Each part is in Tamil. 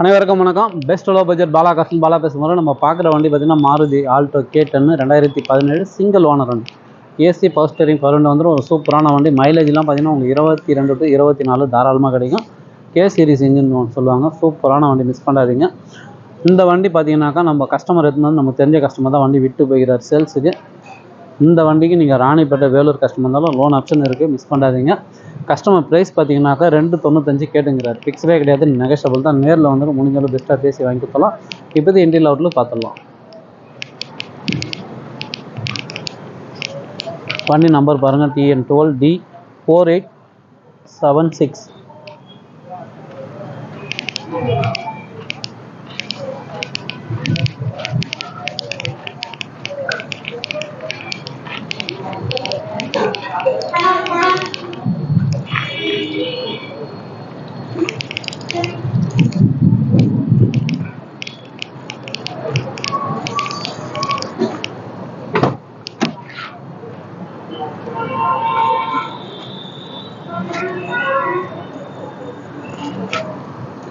அனைவருக்கும் வணக்கம். பெஸ்ட் லோ பட்ஜெட் பாலா காசன் பாலா பேசும்போது நம்ம பார்க்குற வண்டி பார்த்தீங்கன்னா மாருதி ஆல்டோ கே டென்னு ரெண்டாயிரத்தி பதினேழு சிங்கிள் ஓனர் வண்டி AC power steering power window வந்துடும் ஒரு சூப்பரான வண்டி. மைலேஜ்லாம் பார்த்தீங்கன்னா உங்களுக்கு இருபத்தி ரெண்டு டு இருபத்தி நாலு தாராளமாக கிடைக்கும். கே சீரிஸ் இன்ஜின் சொல்லுவாங்க. சூப்பரான வண்டி மிஸ் பண்ணாதீங்க. இந்த வண்டி பார்த்தீங்கன்னாக்கா நம்ம கஸ்டமர் எடுத்துன்னு நம்ம தெரிஞ்ச கஸ்டமர் தான் வண்டி விட்டு போய்கிறார் சேல்ஸுக்கு இந்த வண்டிக்கு நீங்கள் ராணிப்பேட்டை வேலூர் கஸ்டமர் இருந்தாலும் லோன் ஆப்ஷன் இருக்குது மிஸ் பண்ணாதீங்க. கஸ்டமர் ப்ரைஸ் பார்த்தீங்கன்னாக்கா ரெண்டு தொண்ணூத்தஞ்சு கேட்டுங்கிறார். ஃபிக்ஸ்டே கிடையாது. நெகஷபிள் தான். நேரில் வந்து முடிஞ்சாலும் பெஸ்ட்டாக பேசி வாங்கி கொடுத்தலாம் இப்போது இண்டியல் அவுட்டில் பார்த்துடலாம். வண்டி நம்பர் பாருங்கள் TN twelve D four eight seven six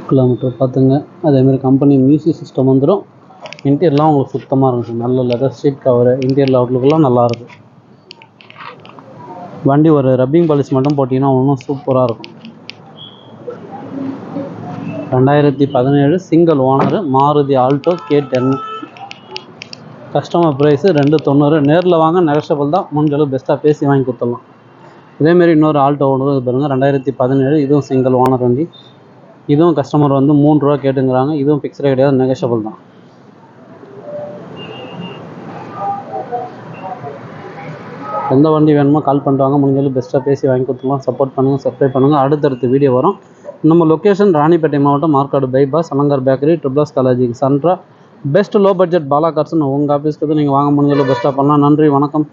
kilometre பார்த்துங்க. அதேமாதிரி கம்பெனி மியூசிக் சிஸ்டம் வந்துடும் இன்டீரியர்லாம் உங்களுக்கு சுத்தமாக இருக்கும் நல்ல லெதர் ஸ்ட்ரீட் கவரு இன்டீரியர் அவுட்லுக்கெல்லாம் நல்லாயிருக்கும் வண்டி ஒரு ரப்பிங் பாலிஷ் மட்டும் போட்டிங்கன்னா ஒன்றும் சூப்பராக இருக்கும். ரெண்டாயிரத்தி பதினேழு single owner Maruti Alto K ten customer price ரெண்டு தொண்ணூறு. நேரில் வாங்க நெகஷபிள் தான். முன்களவு பெஸ்ட்டாக பேசி வாங்கி கொடுத்துடலாம். இதேமாரி இன்னொரு ஆல்டோ ஓனர் பாருங்கள் ரெண்டாயிரத்தி பதினேழு. இதுவும் சிங்கிள் ஓனர் வண்டி. இதுவும் கஸ்டமர் வந்து மூணு ரூபா கேட்டுங்கிறாங்க. இதுவும் ஃபிக்ஸ்டே கிடையாது நெகஷபிள் தான். எந்த வண்டி வேணுமோ கால் பண்ணுவாங்க முடிஞ்சாலும் பெஸ்ட்டாக பேசி வாங்கி கொடுத்துலாம் சப்போர்ட் பண்ணுங்கள் சப்ஸ்கிரைப் பண்ணுங்கள் அடுத்தடுத்த வீடியோ வரும். நம்ம லொக்கேஷன் ராணிப்பேட்டை மாவட்டம் மார்க்காடு பைபாஸ் அலங்கார் பேக்கரி ட்ரிபிளாஸ் காலேஜுக்கு சன்ட்ரா பெஸ்ட் லோ பட்ஜெட் பாலா கார்ஸ்னு உங்கள் ஆஃபீஸ்க்கு வந்து நீங்கள் வாங்க முடிஞ்சளவு பெஸ்ட்டாக பண்ணலாம். நன்றி வணக்கம்.